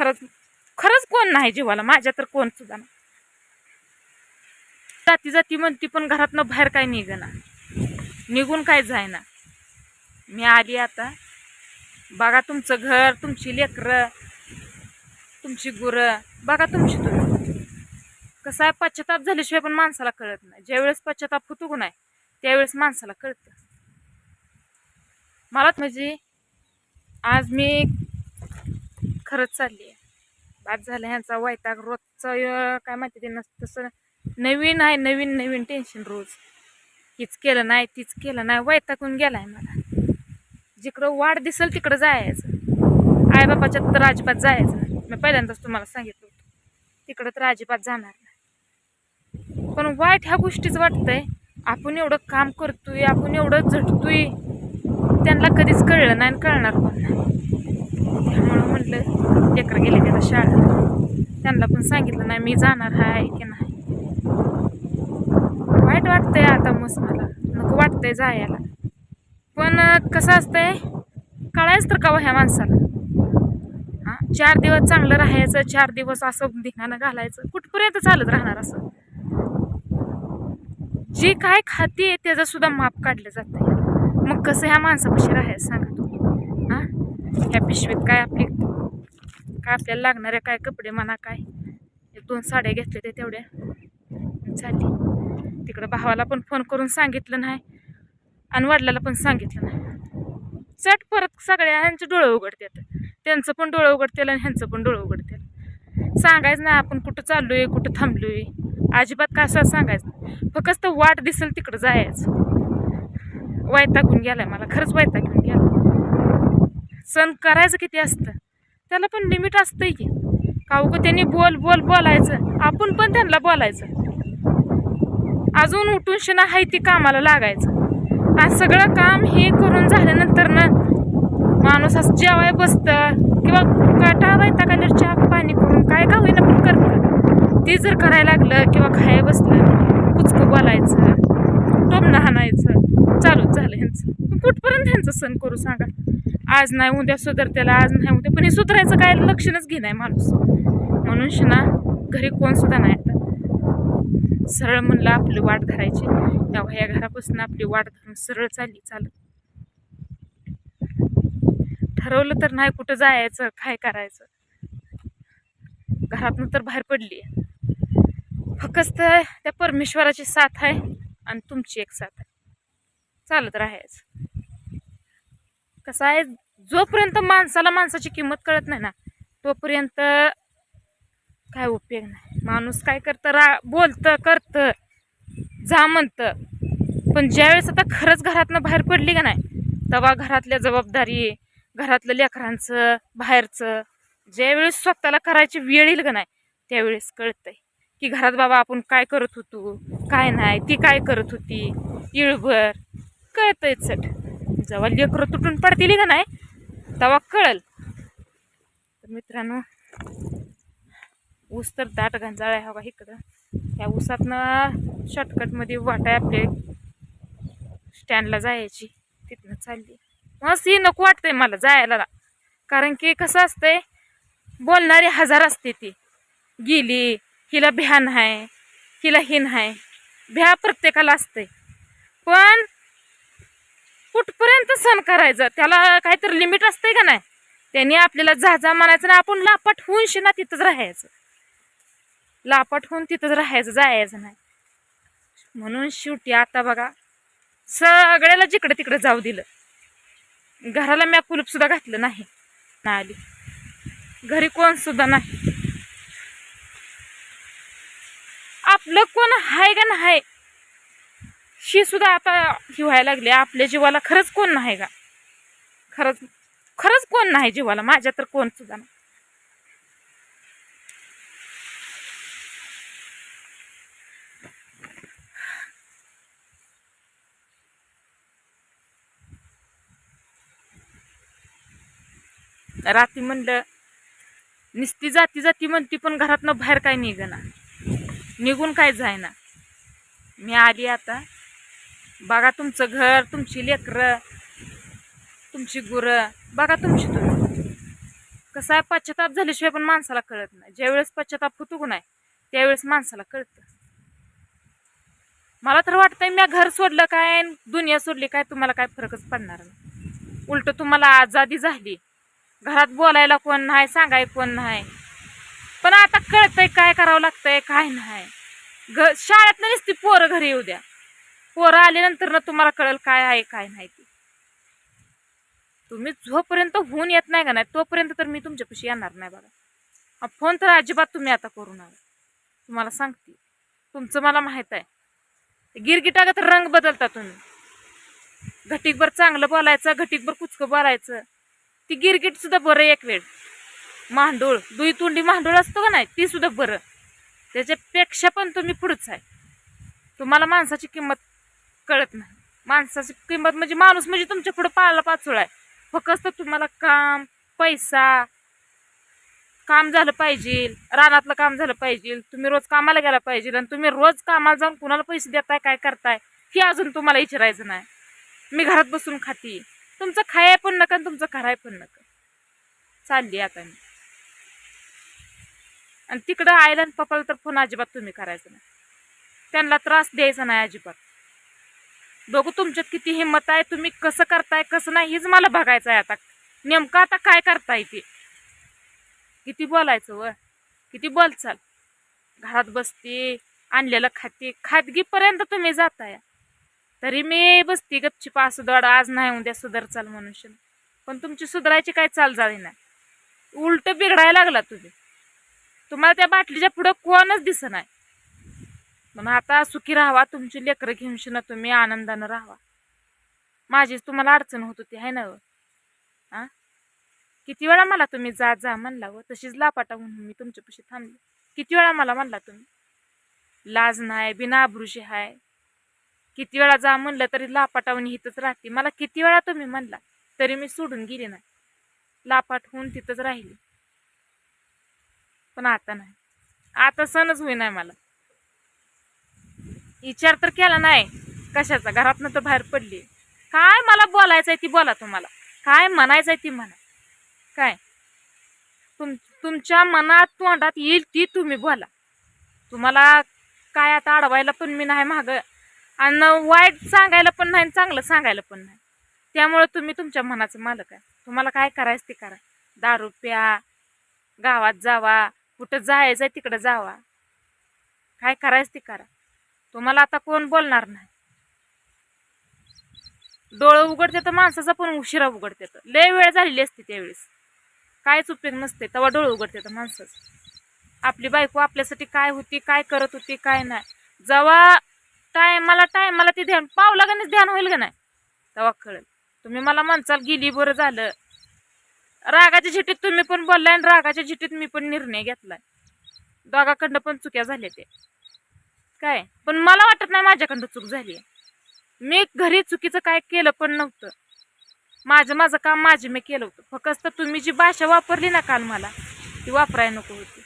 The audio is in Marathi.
खरंच खरंच कोण नाही जीवाला? माझ्या तर कोण सुद्धा नाही. जाती जाती म्हणती पण घरातनं बाहेर काय निघना. निघून काय जायना. मी आली आता. बघा तुमचं घर तुमची लेकरं तुमची गुरं. बघा तुमची तुम्ही. कसं आहे पश्चाताप झाल्याशिवाय पण माणसाला कळत नाही. ज्यावेळेस पश्चाताप होतो का नाही त्यावेळेस माणसाला कळतं. मला म्हणजे आज मी खरंच चालली आहे. बाद झालं ह्यांचा वैताग रोजचं काय माहिती ते नसतं तसं नवीन आहे नवीन नवीन टेन्शन रोज. हीच केलं नाही तीच केलं नाही वैतागून गेलाय मला. जिकडं वाढ दिसेल तिकडं जायचं. आईबापाच्या तर अजिबात जायचं नाही. मी पहिल्यांदाच तुम्हाला सांगितलं होतं. तिकडं तर अजिबात जाणार नाही. पण वाईट ह्या गोष्टीच वाटतंय आपण एवढं काम करतोय आपण एवढं झटतोय त्यांना कधीच कळलं नाही आणि कळणार पण नाही. त्यामुळं म्हटलं लेकरं गेले त्याला शाळेत. त्यांना पण सांगितलं नाही मी जाणार आहे की नाही. वाईट वाटतंय आता मस्त मला. नको वाटतंय जायला. पण कसं असतंय कळायच तर का ह्या माणसाला. हां? चार दिवस चांगलं राहायचं चार दिवस असं धिंगाणं घालायचं कुठपर्यंत चालत राहणार असं? जे काय खाते त्याचं सुद्धा माप काढलं जातं मग कसं ह्या माणसापाशी राहायचं सांगा तुम्ही? हां? ह्या पिशवीत काय आपली काय आपल्याला लागणाऱ्या काय कपडे म्हणा काय एक दोन साड्या घेतल्या ते तेवढ्या. झाली. तिकडं भावाला पण फोन करून सांगितलं नाही आणि वडिलाला पण सांगितलं नाही. चट परत सगळ्या ह्यांचे डोळे उघडतात त्यांचं पण डोळं उघडतील आणि ह्यांचं पण डोळं उघडतील. सांगायचं नाही आपण कुठं चाललोय कुठं थांबलोय. अजिबात का असं सांगायचं फक्त वाट दिसेल तिकडं जायचं. वैतागून गेलाय मला. खरंच वैतागून गेला सण करायचं किती असतं? त्याला पण लिमिट असतंय की. का त्यांनी बोल बोल बोलायचं? आपण पण त्यांना बोलायचं. अजून उठून शिना हाय ती कामाला लागायचं. आज सगळं काम हे करून झाल्यानंतर ना माणूस असं जेवाय बसतं. किंवा काटा वैतागाला चहा पाणी करून? काय का होईना पण करतं. ते जर करायला लागलं किंवा खाय बसलं कुचकं बोलायचं टोप हाणायचं कुठपर्यंत ह्यांचं सण करू सांगा? आज नाही उद्या सुधार आज नाही उद्या. पण हे सुधारायचं काय? लक्षणच घेणार माणूस. म्हणून शिना घरी कोण सुद्धा नाही आता. सरळ म्हणलं आपली वाट धरायची. तेव्हा या घरापासून आपली वाट धरून सरळ चालली चालत. ठरवलं तर नाही कुठं जायचं काय करायचं. घरातनं तर बाहेर पडली. फक्त त्या परमेश्वराची साथ आहे आणि तुमची एक साथ आहे. चालत राहायचं. कसं आहे जोपर्यंत माणसाला माणसाची किंमत कळत नाही ना तोपर्यंत काय उपयोग नाही. माणूस काय करतं रा बोलतं करतं जा म्हणतं. पण ज्यावेळेस आता खरंच घरातनं बाहेर पडली का नाही तेव्हा घरातल्या जबाबदारी घरातलं लेकरांचं बाहेरचं ज्यावेळेस स्वतःला करायची वेळ येईल का नाही त्यावेळेस कळतंय. की घरात बाबा आपण काय करत होतो काय नाही ती काय करत होती इळभर कळतंय चट. जेव्हा लेकरं तुटून पडतील का नाही तेव्हा कळल. तर मित्रांनो ऊस तर दाट गंजाळ आहे हो हवा इकडं. ह्या ऊसातनं शॉर्टकटमध्ये वाट आहे आपले. स्टँडला जायची तिथनं चालली. मस्त ही नको वाटतंय मला जायला. कारण की कसं असतंय बोलणारी हजार असते ती. गेली हिला भ्यान आहे हिला हिन आहे भ्या प्रत्येकाला असते पण कुठपर्यंत सण करायचं? त्याला काहीतरी लिमिट असतंय का नाही? त्यांनी आपल्याला जा मानायचं म्हणायचं ना आपण लापाट होऊन शिना तिथंच राहायचं. लापाट होऊन तिथंच राहायचं जायचं नाही. म्हणून शेवटी आता बघा सगळ्याला जिकडे तिकडे जाऊ दिलं. घराला मी कुलूप सुद्धा घातलं नाही. ना आली. घरी कोण सुद्धा नाही. आपलं कोण आहे का नाही? शी सुद्धा आता ही व्हायला लागली. आपल्या जीवाला खरंच कोण नाही का? खरंच खरंच कोण नाही जीवाला? माझ्या तर कोण सुद्धा नाही. रात्री म्हणलं निस्ती जाती जाती म्हणती पण घरातनं बाहेर काय निघणार निघून काय जायना? मी आली आता. बघा तुमचं घर तुमची लेकरं तुमची गुरं बघा तुमची तुम्ही. कसं आहे पश्चाताप झाल्याशिवाय पण माणसाला कळत नाही. ज्यावेळेस पश्चाताप होतो का नाही त्यावेळेस माणसाला कळतं. मला तर वाटतंय मी घर सोडलं काय दुनिया सोडली काय तुम्हाला काय फरकच पडणार नाही. उलट तुम्हाला आजादी झाली. घरात बोलायला कोण नाही सांगाय कोण नाही. पण आता कळतंय काय करावं लागतंय काय नाही. घ शाळेत नुसती पोरं घरी येऊ द्या. पोरं आल्यानंतर ना तुम्हाला कळेल काय आहे काय नाही ते. तुम्ही जोपर्यंत होऊन येत नाही का नाही तोपर्यंत तर मी तुमच्यापाशी येणार नाही बघा. फोन तर अजिबात तुम्ही आता करू नका. तुम्हाला सांगते. तुमचं मला माहीत आहे. गिरगिटागत रंग बदलता तुम्ही. घटीकभर चांगलं बोलायचं घटीकभर कुचकं बोलायचं. ती गिरगिट सुद्धा बरं एक वेळ. मांडूळ दुई तोंडी मांडूळ असतो का नाही ती सुद्धा बरं. त्याच्यापेक्षा पण तुम्ही पुढंच आहे. तुम्हाला माणसाची किंमत कळत नाही. माणसाची किंमत म्हणजे माणूस म्हणजे तुमच्या पुढं पाळला पाचोळा आहे. फक्त तुम्हाला काम पैसा काम झालं पाहिजे रानातलं काम झालं पाहिजे तुम्ही रोज कामाला गेला पाहिजे आणि तुम्ही रोज कामाला जाऊन कुणाला पैसे देताय काय करताय हे अजून तुम्हाला विचारायचं नाही. मी घरात बसून खाती. तुमचं खाय पण नका आणि तुमचं कराय पण नका. चालली आता मी. आणि तिकडं आयला आणि पप्पाला तर फोन अजिबात तुम्ही करायचं नाही. त्यांना त्रास द्यायचा नाही अजिबात. बघू तुमच्यात किती हिंमत आहे तुम्ही कसं करताय कसं नाही हेच मला बघायचं आहे आता. नेमकं आता काय करताय ते? किती बोलायचं व? किती बोलचाल? घरात बसते आणलेलं खाते खातगीपर्यंत तुम्ही जाताय. तरी मी बसते गपची पास दड आज नाही उद्या सुधारचाल मनुष्य पण तुमची सुधारायची काय चाल झाली नाही. उलट बिघडायला लागला तुम्ही. तुम्हाला त्या बाटलीच्या पुढं कोणच दिसत नाही मग आता सुखी राहावा तुमची लेकरं घेऊन ना तुम्ही आनंदानं राहावा. माझीच तुम्हाला अडचण होत होती आहे ना व? किती वेळा मला तुम्ही जा जा म्हणला व तशीच लापाटा म्हणून मी तुमच्यापाशी थांबले. किती वेळा मला म्हणला तुम्ही? लाज नाही बिना अब्रुशी हाय. किती वेळा जा म्हणलं तरी लापाटावून इथंच राहते. मला किती वेळा तुम्ही म्हणला तरी मी सोडून गेले नाही. लापाट होऊन तिथंच राहिली. पण आता नाही. आता सणच होईनाय मला. विचार तर केला नाही. कशाचा? घरातनं तर बाहेर पडली. काय मला बोलायचं आहे ती बोला तुम्हाला. काय म्हणायचं आहे ती म्हणा. काय? तुम तुमच्या मनात तोंडात येईल ती तुम्ही बोला. तुम्हाला काय आता अडवायला पण मी नाही माग. आणि वाईट सांगायला पण नाही आणि चांगलं सांगायला पण नाही. त्यामुळे तुम्ही तुमच्या मनाचं मालक आहे. तुम्हाला काय करायचं ते करा. दारू प्या गावात जावा कुठं जायचं आहे तिकडं जावा. काय करायचं ते करा. तुम्हाला आता कोण बोलणार नाही. डोळं उघडते तर माणसाचा पण उशिरा उघडते तर. लय वेळ झालेली असते त्यावेळेस. कायच उपयोग नसते तेव्हा डोळं उघडते तर माणसाचं. आपली बायको आपल्यासाठी काय होती काय करत होती काय नाही. जेव्हा टायमाला टायमाला ती ध्यान पावला का ध्यान होईल का नाही? तेव्हा कळेल. तुम्ही मला म्हणचाल गेली बरं झालं. रागाच्या झिटीत तुम्ही पण बोललाय आणि रागाच्या झिटीत मी पण निर्णय घेतलाय. दोघाकडनं पण चुक्या झाल्या ते काय? पण मला वाटत नाही माझ्याकडनं चूक झाली मी घरी चुकीचं काय केलं पण नव्हतं. माझं माझं काम माझे मी केलं होतं. फक्त तुम्ही जी भाषा वापरली ना काल मला ती वापरायला नको होती.